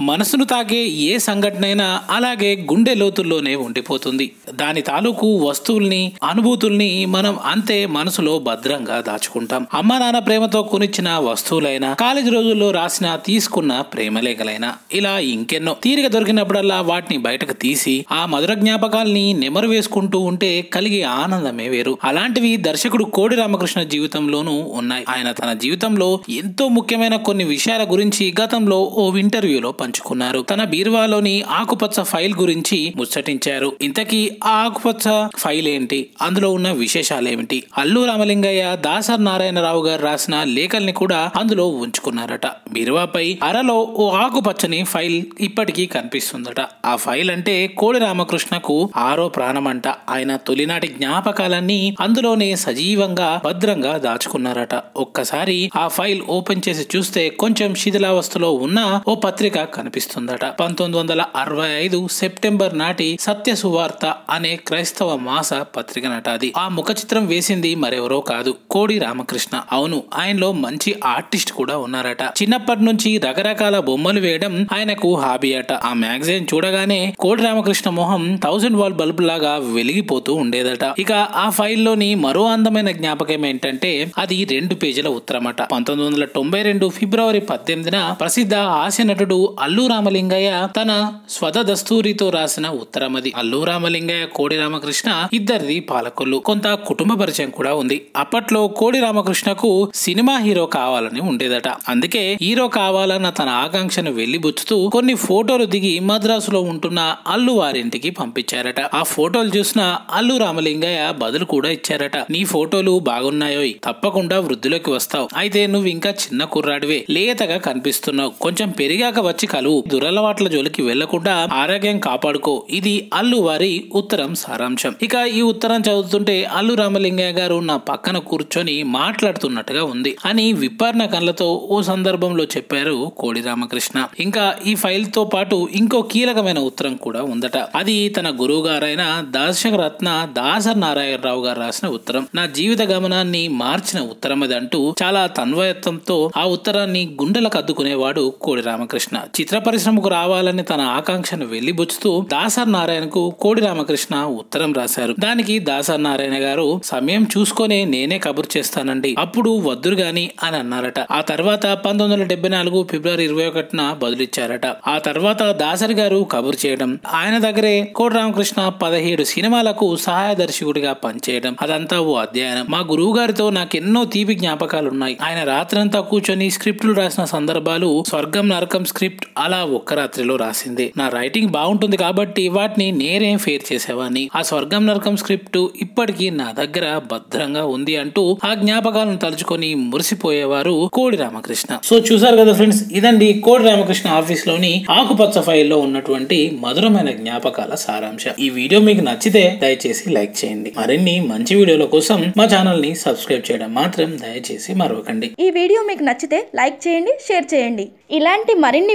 మనసును తాకే ఏ సంఘటనైనా అలాగే గుండె లోతుల్లోనే ఉండిపోతుంది. దాని తాలూకు వస్తువుల్ని అనుభూతుల్ని మనం అంతే మనసులో భద్రంగా దాచుకుంటాం. అమ్మ నాన్న ప్రేమతో కొనిచ్చిన వస్తువులైనా కాలేజీ రోజుల్లో రాసిన తీసుకున్న ప్రేమలేఖలైనా ఇలా ఇంకెన్నో. తీరిక దొరికినప్పుడల్లా వాటిని బయటకు తీసి ఆ మధుర జ్ఞాపకాల్ని నెమరు వేసుకుంటూ ఉంటే కలిగే ఆనందమే వేరు. అలాంటివి దర్శకుడు కోడి రామకృష్ణ జీవితంలోనూ ఉన్నాయి. ఆయన తన జీవితంలో ఎంతో ముఖ్యమైన కొన్ని విషయాల గురించి గతంలో ఓ ఇంటర్వ్యూలో పంచుకున్నారు. తన బీరువాలోని ఆకుపచ్చ ఫైల్ గురించి ముచ్చటించారు. ఇంతకీ ఆ ఆకుపచ్చ ఫైల్ ఏంటి? అందులో ఉన్న విశేషాలేమిటి? అల్లు రామలింగయ్య దాసర్ నారాయణరావు గారు రాసిన లేఖల్ని కూడా అందులో ఉంచుకున్నారట. బీరువాపై అరలో ఓ ఆకుపచ్చని ఫైల్ ఇప్పటికీ కనిపిస్తుందట. ఆ ఫైల్ అంటే కోడి రామకృష్ణకు ఆరో ప్రాణమంట. ఆయన తొలినాటి జ్ఞాపకాలన్నీ అందులోనే సజీవంగా భద్రంగా దాచుకున్నారట. ఒక్కసారి ఆ ఫైల్ ఓపెన్ చేసి చూస్తే కొంచెం శిథిలావస్థలో ఉన్న ఓ పత్రిక కనిపిస్తుందట. పంతొమ్మిది వందల అరవై ఐదు సెప్టెంబర్ నాటి సత్య సువార్త అనే క్రైస్తవ మాస పత్రిక నట అది. ఆ ముఖ చిత్రం వేసింది మరెవరో కాదు కోడి రామకృష్ణ. అవును ఆయనలో మంచి ఆర్టిస్ట్ కూడా ఉన్నారట. చిన్నప్పటి నుంచి రకరకాల బొమ్మలు వేయడం ఆయనకు హాబీ అట. ఆ మ్యాగజైన్ చూడగానే కోడి రామకృష్ణ మొహం థౌసండ్ వాల్ బల్బ్ లాగా వెలిగిపోతూ ఉండేదట. ఇక ఆ ఫైల్లోని మరో అందమైన జ్ఞాపకం ఏంటంటే అది రెండు పేజీల ఉత్తరమట. పంతొమ్మిది వందల తొంభై రెండు ఫిబ్రవరి పద్దెనిమిదిన ప్రసిద్ధ హాస్య నటుడు అల్లు రామలింగయ్య తన స్వద దస్తూరితో రాసిన ఉత్తరమది అల్లు రామలింగయ్య కోడి రామకృష్ణ ఇద్దరిది పాలకొల్లు కొంత కుటుంబ పరిచయం కూడా ఉంది. అప్పట్లో కోడి రామకృష్ణకు సినిమా హీరో కావాలని ఉండేదట. అందుకే హీరో కావాలన్న తన ఆకాంక్షను వెళ్ళిబుచ్చుతూ కొన్ని ఫోటోలు దిగి మద్రాసులో ఉంటున్న అల్లు వారింటికి పంపించారట. ఆ ఫోటోలు చూసిన అల్లు రామలింగయ్య బదులు కూడా ఇచ్చారట. నీ ఫోటోలు బాగున్నాయోయ్. తప్పకుండా వృద్ధిలోకి వస్తావు. అయితే నువ్వు ఇంకా చిన్న కుర్రాడివే. లేతగా కనిపిస్తున్నావు. కొంచెం పెరిగాక వచ్చి కలువు దురలవాట్ల జోలికి వెళ్ళకుండా ఆరోగ్యం కాపాడుకో. ఇది అల్లు వారి ఉత్తరం సారాంశం. ఇక ఈ ఉత్తరం చదువుతుంటే అల్లు రామలింగయ్య గారు నా పక్కన కూర్చొని మాట్లాడుతున్నట్టుగా ఉంది అని విపర్ణ కళ్ళతో ఓ సందర్భంలో చెప్పారు కోడి రామకృష్ణ. ఇంకా ఈ ఫైల్తో పాటు ఇంకో కీలకమైన ఉత్తరం కూడా ఉందట. అది తన గురువు గారైన దార్శక రత్న దాసర్ నారాయణరావు గారు రాసిన ఉత్తరం. నా జీవిత గమనాన్ని మార్చిన ఉత్తరం అది అంటూ చాలా తన్వయత్వంతో ఆ ఉత్తరాన్ని గుండెలకు అద్దుకునేవాడు కోడి రామకృష్ణ. చిత్ర పరిశ్రమకు రావాలని తన ఆకాంక్షను వెళ్ళిబుచ్చుతూ దాసర్ నారాయణకు కోడి రామకృష్ణ ఉత్తరం రాశారు. దానికి దాసర్ నారాయణ గారు సమయం చూసుకొని నేనే కబురు చేస్తానండి. అప్పుడు వద్దురు గాని అని అన్నారట. ఆ తర్వాత పంతొమ్మిది వందల డెబ్బై నాలుగు ఫిబ్రవరి ఇరవై ఒకటిన బదులిచ్చారట. ఆ తర్వాత దాసరి గారు కబురు చేయడం ఆయన దగ్గరే కోడి రామకృష్ణ పదిహేడు సినిమాలకు సహాయ దర్శకుడిగా పనిచేయడం అదంతా ఓ అధ్యయనం. మా గురువు గారితో నాకెన్నో తీపి జ్ఞాపకాలు ఉన్నాయి ఆయన రాత్రంతా కూర్చొని స్క్రిప్టులు రాసిన సందర్భాలు స్వర్గం నరకం స్క్రిప్ట్ అలా ఒక్క రాత్రిలో రాసింది. నా రైటింగ్ బాగుంటుంది కాబట్టి వాటిని నేరేం ఫేర్ చేసేవాడిని ఆ స్వర్గం నరకం స్క్రిప్ట్ ఇప్పటికీ నా దగ్గర భద్రంగా ఉంది అంటూ ఆ జ్ఞాపకాలను తలుచుకొని మురిసిపోయేవారు కోడి రామకృష్ణ. సో చూసారు కదా ఫ్రెండ్స్ ఇదండి కోడి రామకృష్ణ ఆఫీస్లోని ఆకుపచ్చ ఫైల్లో ఉన్నటువంటి మధురమైన జ్ఞాపకాల సారాంశం. ఈ వీడియో మీకు నచ్చితే దయచేసి లైక్ చేయండి. మరిన్ని మంచి వీడియోల కోసం మా ఛానల్ని సబ్స్క్రైబ్ చేయడం మాత్రం దయచేసి మరవకండి. ఈ వీడియో మీకు నచ్చితే లైక్ చేయండి షేర్ చేయండి. ఇలాంటి మరిన్ని